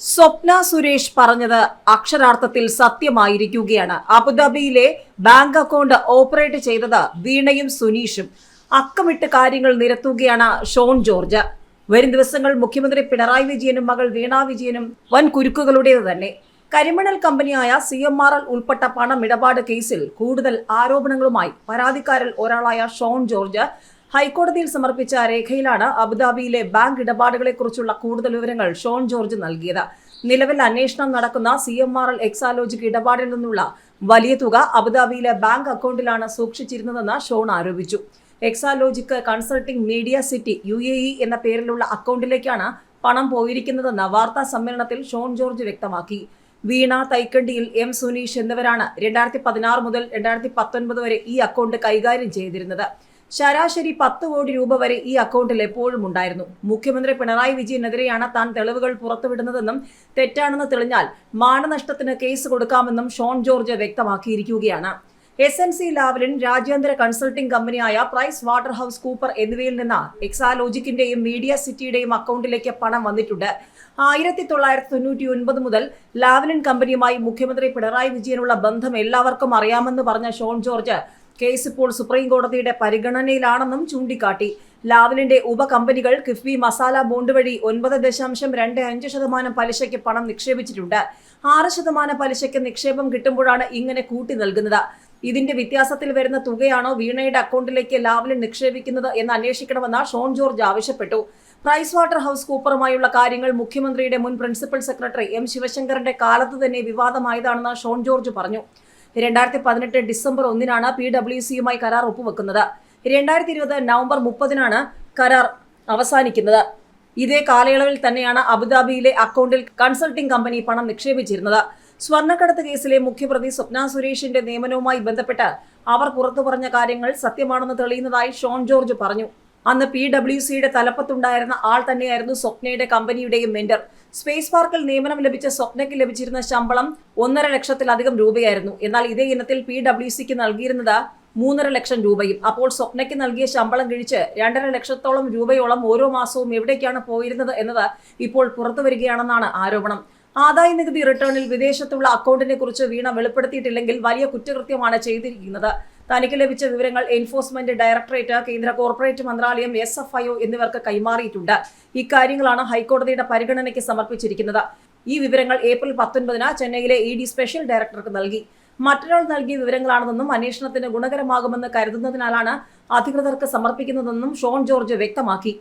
സ്വപ്ന സുരേഷ് പറഞ്ഞത് അക്ഷരാർത്ഥത്തിൽ സത്യമായിരിക്കുകയാണ്. അബുദാബിയിലെ ബാങ്ക് അക്കൗണ്ട് ഓപ്പറേറ്റ് ചെയ്തത് വീണയും സുനീഷും. അക്കമിട്ട് കാര്യങ്ങൾ നിരത്തുകയാണ് ഷോൺ ജോർജ്. വരും ദിവസങ്ങൾ മുഖ്യമന്ത്രി പിണറായി വിജയനും മകൾ വീണ വിജയനും വൻ കുരുക്കുകളുടേത് തന്നെ. കരിമണൽ കമ്പനിയായ സി എം ആർ എൽ ഉൾപ്പെട്ട പണമിടപാട് കേസിൽ കൂടുതൽ ആരോപണങ്ങളുമായി പരാതിക്കാരിൽ ഒരാളായ ഷോൺ ജോർജ് ഹൈക്കോടതിയിൽ സമർപ്പിച്ച രേഖയിലാണ് അബുദാബിയിലെ ബാങ്ക് ഇടപാടുകളെക്കുറിച്ചുള്ള കൂടുതൽ വിവരങ്ങൾ ഷോൺ ജോർജ് നൽകിയത്. നിലവിൽ അന്വേഷണം നടക്കുന്ന C M R L Exalogic ഇടപാടിൽ നിന്നുള്ള വലിയ തുക അബുദാബിയിലെ ബാങ്ക് അക്കൗണ്ടിലാണ് സൂക്ഷിച്ചിരുന്നതെന്ന് ഷോൺ ആരോപിച്ചു. Exalogic consulting media city U എന്ന പേരിലുള്ള അക്കൗണ്ടിലേക്കാണ് പണം പോയിരിക്കുന്നതെന്ന് വാർത്താ സമ്മേളനത്തിൽ ഷോൺ ജോർജ് വ്യക്തമാക്കി. വീണ തൈക്കണ്ടിയിൽ എം സുനീഷ് എന്നിവരാണ് രണ്ടായിരത്തി പതിനാറ് മുതൽ രണ്ടായിരത്തി പത്തൊൻപത് വരെ ഈ അക്കൗണ്ട് കൈകാര്യം ചെയ്തിരുന്നത്. ശരാശരി പത്ത് കോടി രൂപ വരെ ഈ അക്കൗണ്ടിൽ എപ്പോഴും ഉണ്ടായിരുന്നു. മുഖ്യമന്ത്രി പിണറായി വിജയനെതിരെയാണ് താൻ തെളിവുകൾ പുറത്തുവിടുന്നതെന്നും തെറ്റാണെന്ന് തെളിഞ്ഞാൽ മാനനഷ്ടത്തിന് കേസ് കൊടുക്കാമെന്നും ഷോൺ ജോർജ് വ്യക്തമാക്കിയിരിക്കുകയാണ്. എസ് എൻ സി ലാവലിൻ രാജ്യാന്തര കൺസൾട്ടിംഗ് കമ്പനിയായ പ്രൈസ് വാട്ടർ ഹൌസ് കൂപ്പർ എന്നിവയിൽ നിന്ന് എക്സാലോജിക്കിന്റെയും മീഡിയ സിറ്റിയുടെയും അക്കൗണ്ടിലേക്ക് പണം വന്നിട്ടുണ്ട്. ആയിരത്തി തൊള്ളായിരത്തി തൊണ്ണൂറ്റി ഒൻപത് മുതൽ ലാവലിൻ കമ്പനിയുമായി മുഖ്യമന്ത്രി പിണറായി വിജയനുള്ള ബന്ധം എല്ലാവർക്കും അറിയാമെന്ന് പറഞ്ഞ ഷോൺ ജോർജ് കേസ് ഇപ്പോൾ സുപ്രീം കോടതിയുടെ പരിഗണനയിലാണെന്നും ചൂണ്ടിക്കാട്ടി. ലാവലിന്റെ ഉപകമ്പനികൾ കിഫ്ബി മസാല ബോണ്ട് വഴി ഒൻപത് ദശാംശം രണ്ട് അഞ്ച് ശതമാനം പലിശയ്ക്ക് പണം നിക്ഷേപിച്ചിട്ടുണ്ട്. ആറ് ശതമാനം പലിശയ്ക്ക് നിക്ഷേപം കിട്ടുമ്പോഴാണ് ഇങ്ങനെ കൂട്ടി നൽകുന്നത്. ഇതിന്റെ വ്യത്യാസത്തിൽ വരുന്ന തുകയാണോ വീണയുടെ അക്കൗണ്ടിലേക്ക് ലാവലിൻ നിക്ഷേപിക്കുന്നത് എന്ന് അന്വേഷിക്കണമെന്ന് ഷോൺ ജോർജ് ആവശ്യപ്പെട്ടു. പ്രൈസ് വാട്ടർ ഹൌസ് കൂപ്പറുമായുള്ള കാര്യങ്ങൾ മുഖ്യമന്ത്രിയുടെ മുൻ പ്രിൻസിപ്പൽ സെക്രട്ടറി എം ശിവശങ്കറിന്റെ കാലത്ത് തന്നെ വിവാദമായതാണെന്ന് ഷോൺ ജോർജ് പറഞ്ഞു. രണ്ടായിരത്തി പതിനെട്ട് ഡിസംബർ ഒന്നിനാണ് പി ഡബ്ല്യു സിയുമായി കരാർ ഒപ്പുവെക്കുന്നത്. രണ്ടായിരത്തി ഇരുപത് നവംബർ മുപ്പതിനാണ് കരാർ അവസാനിക്കുന്നത്. ഇതേ കാലയളവിൽ തന്നെയാണ് അബുദാബിയിലെ അക്കൗണ്ടിൽ കൺസൾട്ടിംഗ് കമ്പനി പണം നിക്ഷേപിച്ചിരുന്നത്. സ്വർണക്കടത്ത് കേസിലെ മുഖ്യപ്രതി സ്വപ്ന സുരേഷിന്റെ നിയമനവുമായി ബന്ധപ്പെട്ട് അവർ പുറത്തു പറഞ്ഞ കാര്യങ്ങൾ സത്യമാണെന്ന് തെളിയുന്നതായി ഷോൺ ജോർജ് പറഞ്ഞു. അന്ന് പി ഡബ്ല്യു സിയുടെ തലപ്പത്തുണ്ടായിരുന്ന ആൾ തന്നെയായിരുന്നു സ്വപ്നയുടെ കമ്പനിയുടെയും മെന്റർ സ്പേസ് പാർക്കിൽ നിയമനം ലഭിച്ച സ്വപ്നയ്ക്ക് ലഭിച്ചിരുന്ന ശമ്പളം ഒന്നര ലക്ഷത്തിലധികം രൂപയായിരുന്നു. എന്നാൽ ഇതേ ഇനത്തിൽ പി ഡബ്ല്യു സിക്ക് നൽകിയിരുന്നത് മൂന്നര ലക്ഷം രൂപയും. അപ്പോൾ സ്വപ്നയ്ക്ക് നൽകിയ ശമ്പളം കഴിച്ച് രണ്ടര ലക്ഷത്തോളം രൂപയോളം ഓരോ മാസവും എവിടേക്കാണ് പോയിരുന്നത് എന്നത് ഇപ്പോൾ പുറത്തു വരികയാണെന്നാണ് ആരോപണം. ആദായ നികുതി റിട്ടേണിൽ വിദേശത്തുള്ള അക്കൗണ്ടിനെ കുറിച്ച് വീണ വെളിപ്പെടുത്തിയിട്ടില്ലെങ്കിൽ വലിയ കുറ്റകൃത്യമാണ് ചെയ്തിരിക്കുന്നത്. തനിക്ക് ലഭിച്ച വിവരങ്ങൾ എൻഫോഴ്സ്മെന്റ് ഡയറക്ടറേറ്റ് കേന്ദ്ര കോർപ്പറേറ്റ് മന്ത്രാലയം എസ് എഫ് ഐ ഒ എന്നിവർക്ക് കൈമാറിയിട്ടുണ്ട്. ഇക്കാര്യങ്ങളാണ് ഹൈക്കോടതിയുടെ പരിഗണനയ്ക്ക് സമർപ്പിച്ചിരിക്കുന്നത്. ഈ വിവരങ്ങൾ ഏപ്രിൽ പത്തൊൻപതിന് ചെന്നൈയിലെ ഇ ഡി സ്പെഷ്യൽ ഡയറക്ടർക്ക് നൽകി. മറ്റൊരാൾ നൽകിയ വിവരങ്ങളാണെന്നും അന്വേഷണത്തിന് ഗുണകരമാകുമെന്ന് കരുതുന്നതിനാലാണ് അധികൃതർക്ക് സമർപ്പിക്കുന്നതെന്നും ഷോൺ ജോർജ് വ്യക്തമാക്കി.